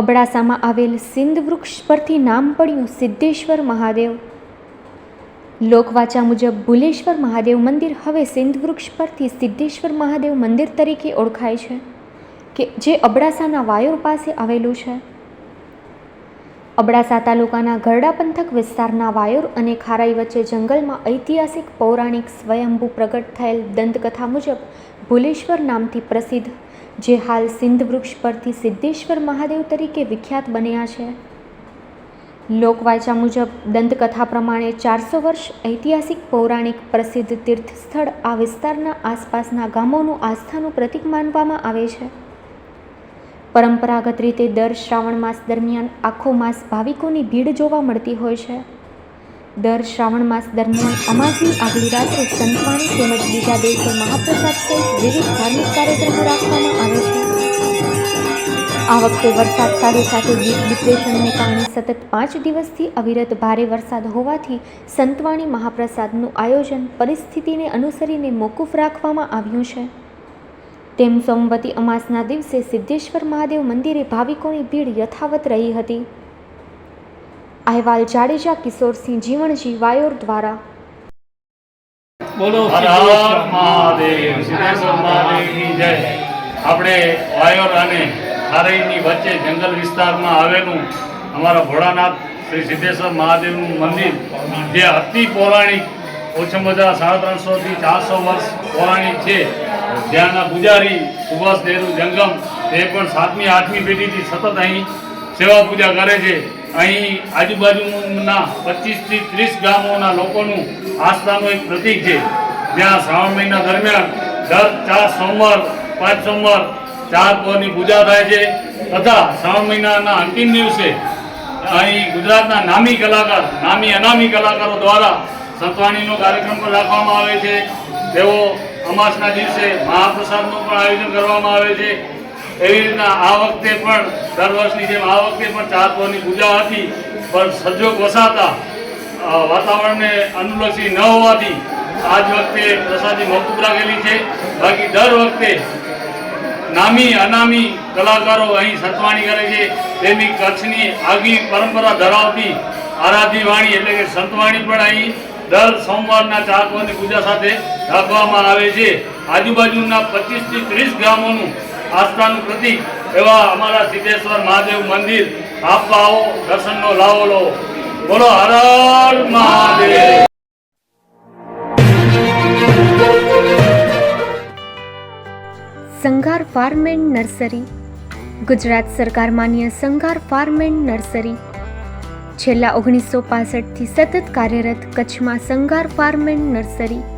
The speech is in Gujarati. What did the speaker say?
અબડાસામાં આવેલ સિંધ વૃક્ષ પરથી નામ પડ્યું સિદ્ધેશ્વર મહાદેવ. લોકવાચા મુજબ ભુલેશ્વર મહાદેવ મંદિર હવે સિંધ વૃક્ષ પરથી સિદ્ધેશ્વર મહાદેવ મંદિર તરીકે ઓળખાય છે, કે જે અબડાસાના વાયોર પાસે આવેલું છે. અબડાસા તાલુકાના ગરડા પંથક વિસ્તારના વાયોર અને ખારાઈ વચ્ચે જંગલમાં ઐતિહાસિક પૌરાણિક સ્વયંભૂ પ્રગટ થયેલ દંતકથા મુજબ ભુલેશ્વર નામથી પ્રસિદ્ધ, જે હાલ સિંધ વૃક્ષ પરથી સિદ્ધેશ્વર મહાદેવ તરીકે વિખ્યાત બન્યા છે. લોકવાચા મુજબ, દંતકથા પ્રમાણે ચારસો વર્ષ ઐતિહાસિક પૌરાણિક પ્રસિદ્ધ તીર્થસ્થળ આ વિસ્તારના આસપાસના ગામોનું આસ્થાનું પ્રતીક માનવામાં આવે છે. પરંપરાગત રીતે દર શ્રાવણ માસ દરમિયાન આખો માસ ભાવિકોની ભીડ જોવા મળતી હોય છે. દર શ્રાવણ માસ દરમિયાન અમાસની આગલી રાત્રે સંતવાણી તેમજ બીજા દિવસે મહાપ્રસાદ સહિત વિવિધ ધાર્મિક કાર્યક્રમો રાખવામાં આવે છે. આ વખતે વરસાદ સાથે સાથે ડીપ ડિપ્રેશનને કારણે સતત પાંચ દિવસથી અવિરત ભારે વરસાદ હોવાથી સંતવાણી મહાપ્રસાદનું આયોજન પરિસ્થિતિને અનુસરીને મોકૂફ રાખવામાં આવ્યું છે. તેમ સોમવતી અમાસના દિવસે સિદ્ધેશ્વર મહાદેવ મંદિરે ભાવિકોની ભીડ યથાવત રહી હતી. અહેવાલ જાડેજા કિશોરસિંહ જીવણજી વાયોર દ્વારા. બોલો હર હર મહાદેવ સિદ્ધેશ્વર મહાદેવની જય. આપણે વાયોર અને ખારઈની વચ્ચે જંગલ વિસ્તારમાં આવેલું અમારા ભોળાનાથ શ્રી સિદ્ધેશ્વર મહાદેવનું મંદિર જે અતિ પૌરાણિક ઓછામાં ઓછા સાડા ત્રણસોથી ચારસો વર્ષ પૌરાણિક છે. જ્યાંના પૂજારી સુભાષ દેરુ જંગમ તે પણ સાતમી આઠમી પેઢીથી સતત અહીં સેવા પૂજા કરે છે. અહીં આજુબાજુના પચીસથી ત્રીસ ગામોના લોકોનું આસ્થાનું એક પ્રતિક છે. જ્યાં શ્રાવણ મહિના દરમિયાન દર ચાર સોમવાર, પાંચ સોમવાર ચાર પૌરની પૂજા થાય છે તથા શ્રાવણ મહિનાના અંતિમ દિવસે અહીં ગુજરાતના નામી કલાકાર, નામી અનામી કલાકારો દ્વારા સંતવાણીનો કાર્યક્રમ પણ રાખવામાં આવે છે. તેઓ અમાસના દિવસે મહાપ્રસાદનું પણ આયોજન કરવામાં આવે છે. એવી રીતના આ વખતે પણ દર વર્ષની જેમ આ વખતે પણ ચાર પૌરની પૂજા હતી, પણ સંજોગ વસાતા વાતાવરણને અનુલક્ષી ન હોવાથી આજ વખતે પ્રસાદી મોકૂફ રાખેલી છે. બાકી દર વખતે નામી, અનામી કલાકારો અહીં સતવાણી કરે છે. તેમની કચ્છની આગવી પરંપરા ધરાવતી આરાધી એટલે કે સંતવાણી પણ અહીં દર સોમવારના ચાર પૂજા સાથે રાખવામાં આવે છે. આજુબાજુના પચીસથી ત્રીસ ગામોનું આસ્થાનું પ્રતિક એવા અમારા સિદ્ધેશ્વર મહાદેવ મંદિર આપવા આવો, દર્શનનો લાવો લો. બોલો, Har Mahadev. Sanghar farm and nursery. Gujarat સરકાર માન્ય સંઘાર ફાર્મ એન્ડ નર્સરી. છેલ્લા ઓગણીસો પાસઠથી સતત કાર્યરત કચ્છમાં Sanghar farm and nursery.